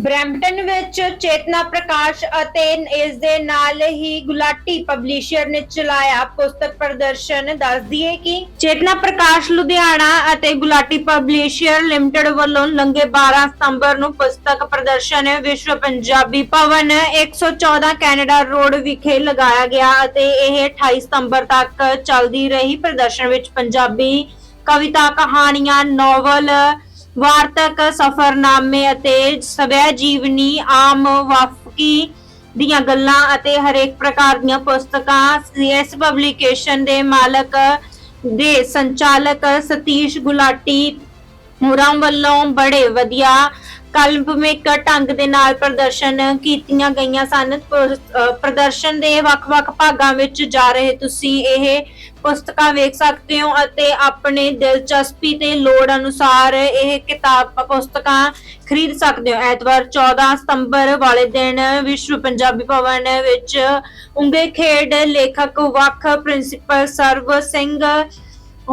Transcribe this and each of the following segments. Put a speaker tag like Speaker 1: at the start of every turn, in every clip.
Speaker 1: Brampton ਵਿੱਚ ਚੇਤਨਾ ਪ੍ਰਕਾਸ਼ ਅਤੇ ਇਸ ਦੇ ਨਾਲ ਹੀ ਗੁਲਾਟੀ ਪਬਲਿਸ਼ਰ ਨੇ ਚਲਾਇਆ ਪੁਸਤਕ ਪ੍ਰਦਰਸ਼ਨ। ਦੱਸ ਦਈਏ ਕਿ ਚੇਤਨਾ ਪ੍ਰਕਾਸ਼ ਲੁਧਿਆਣਾ ਅਤੇ ਗੁਲਾਟੀ ਪਬਲਿਸ਼ਰ ਲਿਮਟਿਡ ਵੱਲੋਂ ਲੰਗੇ 12 ਸਤੰਬਰ ਨੂੰ ਪੁਸਤਕ ਪ੍ਰਦਰਸ਼ਨ ਵਿਸ਼ਵ ਪੰਜਾਬੀ ਭਵਨ 114 ਕੈਨੇਡਾ ਰੋਡ ਵਿਖੇ ਲਗਾਇਆ ਗਿਆ ਅਤੇ ਇਹ 28 ਸਤੰਬਰ ਤੱਕ ਚੱਲਦੀ ਰਹੀ। ਪ੍ਰਦਰਸ਼ਨ ਵਿੱਚ ਪੰਜਾਬੀ ਕਵਿਤਾ, ਕਹਾਣੀਆਂ, ਨੋਵਲ ਵਾਰਤਕ ਸਫਰਨਾਮੇ ਅਤੇ ਸਵੈ ਜੀਵਨੀ ਆਮ ਵਾਫਕੀ ਦੀਆਂ ਗੱਲਾਂ ਅਤੇ ਹਰੇਕ ਪ੍ਰਕਾਰ ਦੀਆਂ ਪੁਸਤਕਾਂ ਸੀਐਸ ਪਬਲਿਕੇਸ਼ਨ ਦੇ ਮਾਲਕ ਦੇ ਸੰਚਾਲਕ ਸਤੀਸ਼ ਗੁਲਾਟੀ ਹੋਰਾਂ ਵੱਲੋਂ ਬੜੇ ਵਧੀਆ ਕਲਪਮਿਕ ਢੰਗ ਦੇ ਨਾਲ ਪ੍ਰਦਰਸ਼ਨ ਕੀਤੀਆਂ ਗਈਆਂ ਸਨ। ਪ੍ਰਦਰਸ਼ਨ ਦੇ ਵੱਖ-ਵੱਖ ਭਾਗਾਂ ਵਿੱਚ ਜਾ ਰਹੇ ਤੁਸੀਂ ਇਹ ਪੁਸਤਕਾਂ ਵੇਖ ਸਕਦੇ ਹੋ ਅਤੇ ਆਪਣੇ ਦਿਲਚਸਪੀ ਤੇ ਲੋੜ ਅਨੁਸਾਰ ਇਹ ਕਿਤਾਬ, ਪੁਸਤਕਾਂ ਖਰੀਦ ਸਕਦੇ ਹੋ। ਐਤਵਾਰ 14 ਸਤੰਬਰ ਵਾਲੇ ਦਿਨ ਵਿਸ਼ਵ ਪੰਜਾਬੀ ਭਵਨ ਵਿੱਚ ਉਂਗੇ ਖੇਡ ਲੇਖਕ ਵੱਖ ਪ੍ਰਿੰਸੀਪਲ ਸਰਵ ਸਿੰਘ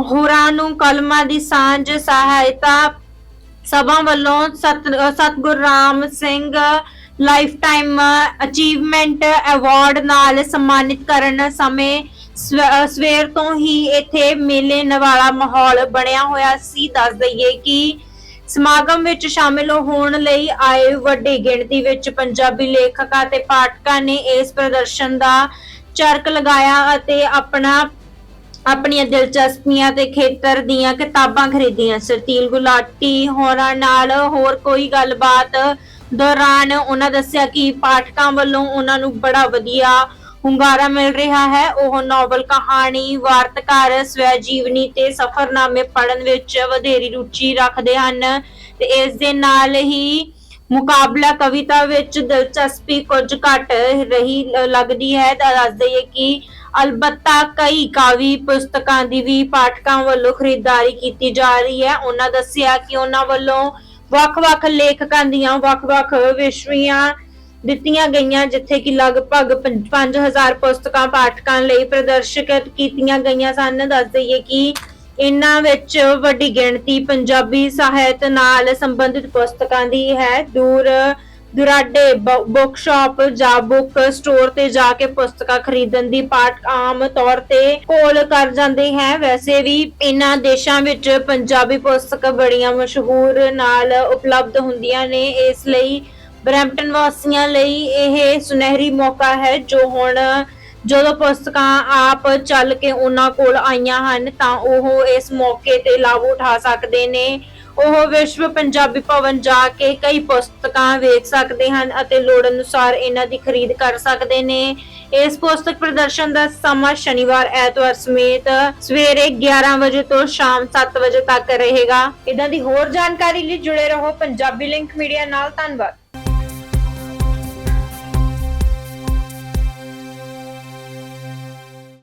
Speaker 1: ਹੋਰਾਂ ਨੂੰ ਕਲਮਾਂ ਦੀ ਸਾਂਝ, ਸਹਾਇਤਾ ਸਭਾ ਵੱਲੋਂ Satguru Ram Singh life time achievement award ਨਾਲ ਸਨਮਾਨਿਤ ਕਰਨ ਸਮੇਂ ਸਵੇਰ ਤੋਂ ਹੀ ਇੱਥੇ ਮੇਲੇ ਨਵਾਲਾ ਮਾਹੌਲ ਬਣਿਆ ਹੋਇਆ ਸੀ। ਦੱਸ ਦਈਏ ਕਿ ਸਮਾਗਮ ਵਿੱਚ ਸ਼ਾਮਿਲ ਹੋਣ ਲਈ ਆਏ ਵੱਡੀ ਗਿਣਤੀ ਵਿੱਚ ਪੰਜਾਬੀ ਲੇਖਕਾਂ ਤੇ ਪਾਠਕਾਂ ਨੇ ਇਸ ਪ੍ਰਦਰਸ਼ਨ ਦਾ ਚਰਕ ਲਗਾਇਆ ਅਤੇ ਆਪਣਾ ਆਪਣੀਆਂ ਦਿਲਚਸਪੀਆਂ ਤੇ ਖੇਤਰ ਦੀਆਂ ਕਿਤਾਬਾਂ ਖਰੀਦੀਆਂ। ਸਰਤੀਲ, ਗੁਲਾਟੀ ਹੋਰਾਂ ਨਾਲ ਹੋਰ ਕੋਈ ਗੱਲਬਾਤ ਦੌਰਾਨ ਉਹਨਾਂ ਦੱਸਿਆ ਕਿ ਪਾਠਕਾਂ ਵੱਲੋਂ ਉਹਨਾਂ ਨੂੰ ਬੜਾ ਵਧੀਆ ਹੁੰਗਾਰਾ ਮਿਲ ਰਿਹਾ ਹੈ। ਉਹ ਨੋਵਲ ਕਹਾਣੀ, ਵਾਰਤਕਾਰ ਸਵੈ ਜੀਵਨੀ ਤੇ ਸਫਰਨਾਮੇ ਪੜ੍ਹਨ ਵਿੱਚ ਵਧੇਰੀ ਰੁਚੀ ਰੱਖਦੇ ਹਨ ਤੇ ਇਸ ਦੇ ਨਾਲ ਹੀ ਮੁਕਾਬਲਾ ਕਵਿਤਾ ਵਿੱਚ ਦਿਲਚਸਪੀ ਕੁਝ ਘੱਟ ਰਹੀ ਲੱਗਦੀ ਹੈ। ਤਾਂ ਦੱਸ ਦਈਏ ਕਿ ਅਲਬੱਤਾ ਕਈ ਕਾਵੀ ਪੁਸਤਕਾਂ ਦੀ ਵੀ ਪਾਠਕਾਂ ਵੱਲੋਂ ਖਰੀਦਦਾਰੀ ਕੀਤੀ ਜਾ ਰਹੀ ਹੈ। ਉਹਨਾਂ ਦੱਸਿਆ ਕਿ ਉਹਨਾਂ ਵੱਲੋਂ ਵੱਖ-ਵੱਖ ਲੇਖਕਾਂ ਦੀਆਂ ਵੱਖ-ਵੱਖ ਵਿਸ਼ਵੀਆਂ ਦਿੱਤੀਆਂ ਗਈਆਂ, ਜਿੱਥੇ ਕਿ ਲਗਭਗ 5000 ਪੁਸਤਕਾਂ ਪਾਠਕਾਂ ਲਈ ਪ੍ਰਦਰਸ਼ਿਤ ਕੀਤੀਆਂ ਗਈਆਂ ਸਨ। ਦੱਸ ਦਈਏ ਕਿ ਇਹਨਾਂ ਵਿੱਚ ਵੱਡੀ ਗਿਣਤੀ ਪੰਜਾਬੀ ਸਾਹਿਤ ਨਾਲ ਸੰਬੰਧਿਤ ਪੁਸਤਕਾਂ ਦੀ ਹੈ। ਦੂਰ, ਦੁਰਾਡੇ ਬੁੱਕ ਸ਼ਾਪ ਜਾਂ ਬੁੱਕ ਸਟੋਰ ਤੇ ਜਾ ਕੇ ਪੁਸਤਕਾਂ ਖਰੀਦਣ ਦੀ ਪਾਠ ਆਮ ਤੌਰ ਤੇ ਕੋਲ ਕਰ ਜਾਂਦੇ ਹੈ। ਵੈਸੇ ਵੀ ਇਹਨਾਂ ਦੇਸ਼ਾਂ ਵਿੱਚ ਪੰਜਾਬੀ ਪੁਸਤਕ ਬੜੀਆਂ ਮਸ਼ਹੂਰ ਨਾਲ ਉਪਲਬਧ ਹੁੰਦੀਆਂ ਨੇ। ਇਸ ਲਈ ਬਰੈਂਪਟਨ ਵਾਸੀਆਂ ਲਈ ਇਹ ਸੁਨਹਿਰੀ ਮੌਕਾ ਹੈ, ਜੋ ਹੁਣ ਜਦੋਂ ਪੁਸਤਕਾਂ ਆਪ ਚੱਲ ਕੇ ਉਹਨਾਂ ਕੋਲ ਆਈਆਂ ਹਨ, ਤਾਂ ਉਹ ਇਸ ਮੌਕੇ ਤੇ ਲਾਭ ਉਠਾ ਸਕਦੇ ਨੇ। ਉਹ ਵਿਸ਼ਵ ਪੰਜਾਬੀ ਭਵਨ ਜਾ ਕੇ ਕਈ ਪੁਸਤਕਾਂ ਵੇਖ ਸਕਦੇ ਹਨ ਅਤੇ ਲੋੜ ਅਨੁਸਾਰ ਇਹਨਾਂ ਦੀ ਖਰੀਦ ਕਰ ਸਕਦੇ ਨੇ। ਇਸ ਪੁਸਤਕ ਪ੍ਰਦਰਸ਼ਨ ਦਾ ਸਮਾਂ ਸ਼ਨੀਵਾਰ, ਐਤਵਾਰ ਸਮੇਤ ਸਵੇਰੇ 11 ਵਜੇ ਤੋਂ ਸ਼ਾਮ 7 ਵਜੇ ਤੱਕ ਰਹੇਗਾ। ਇਦਾਂ ਦੀ ਹੋਰ ਜਾਣਕਾਰੀ ਲਈ ਜੁੜੇ ਰਹੋ ਪੰਜਾਬੀ ਲਿੰਕ ਮੀਡੀਆ ਨਾਲ। ਧੰਨਵਾਦ।